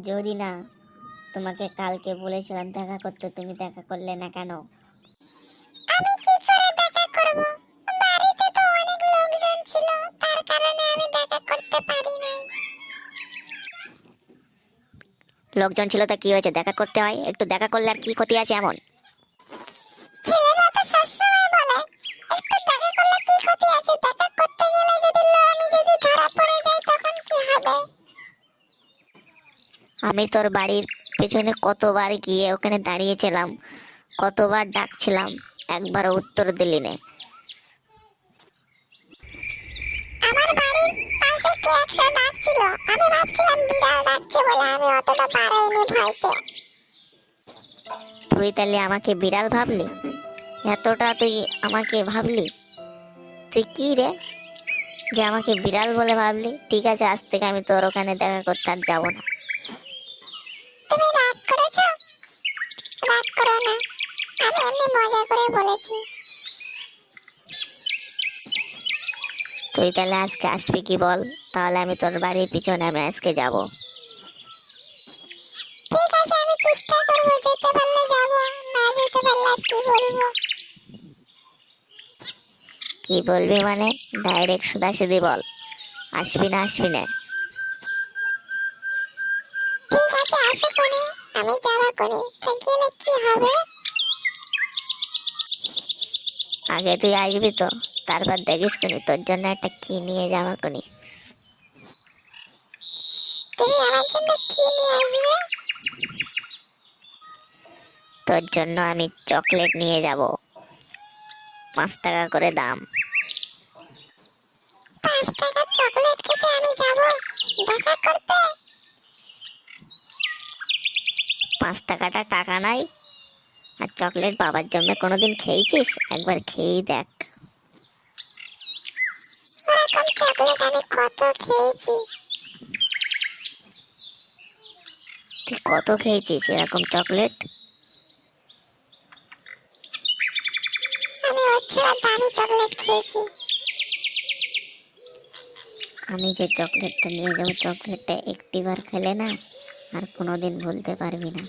জরি না। তোমাকে কালকে বলেছিলাম দেখা করতে তুমি দেখা করলে না কেন? আমি কি করে দেখা করব? বাড়িতে তো অনেক লোকজন ছিল তার কারণে আমি দেখা করতে পারি নাই। লোকজন ছিল তা কি হয়েছে? দেখা করতে হয়? একটু দেখা করলে আর কি ক্ষতি আছে এমন? আমি তোর বাড়ির পেছনে কতবার গিয়ে ওখানে দাঁড়িয়েছিলাম কতবার ডাকছিলাম একবার উত্তর দিলি নে। আমার বাড়ির পাশে কে একটা ডাকছিল? আমি ভাবছিলাম বিড়াল ডাকছে বলে আমি অতটা পারাইনি ভয়তে। তুই তাহলে আমাকে বিড়াল ভাবলি? এতটা তুই আমাকে ভাবলি? তুই কি রে? যে আমাকে বিড়াল বলে ভাবলি? ঠিক আছে আজ থেকে আমি তোর ওখানে দেখা করতে আর যাব না। তুমি রাগ করেছ? রাগ করো না। আমি এমনি মজা করে বলেছি। তুই তাহলে আজকে আসবি কি বল? তাহলে আমি তোর বাড়ির পিছনে আমি আজকে যাব। ঠিক আছে আমি চেষ্টা করব যেতে পারলে যাব না যেতে পারলে কি বলব? কি বলবি মানে? ডাইরেক্ট সুদাসুদি বল। আসবি না আসবি না। ঠিক আছে আসো কোনি। আমি যাওয়া কোনি তা গেলে কি হবে। আগে তুই আসবি তো। তারপর দেখিস কোনি তোর জন্য একটা কি নিয়ে যাওয়া কোনি। তুমি আমার জন্য কি নিয়ে আসবে? তোর জন্য আমি চকলেট নিয়ে যাব। পাঁচ টাকা করে দাম। পাঁচ টাকার চকলেট খেতে আমি যাব? দেখা করতে? পাঁচ টাকাটা টাকা নাই। আর চকলেট বাবার জন্য কোনোদিন খেয়েছিস? একবার খেয়েই দেখ। ওরকম চকলেট আমি কত খেয়েছি। তুই কত খেয়েছিস এরকম চকলেট? আমি দামি চকলেট খেয়েছি। আমি যে চকলেটটা নিয়ে যাব চকলেটটা একটিবার খেলে না আর কোনোদিন ভুলতে পারবি না।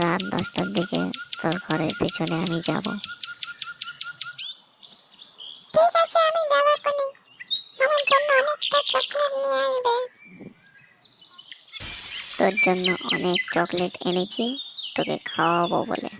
রাত দশটার দিকে তোর ঘরের পিছনে আমি যাব। ঠিক আছে আমি যাব কোনি আমার জন্য অনেকটা চকলেট নিয়ে আসবে। তোর জন্য অনেক চকলেট এনেছি তোকে খাওয়াবো বলে।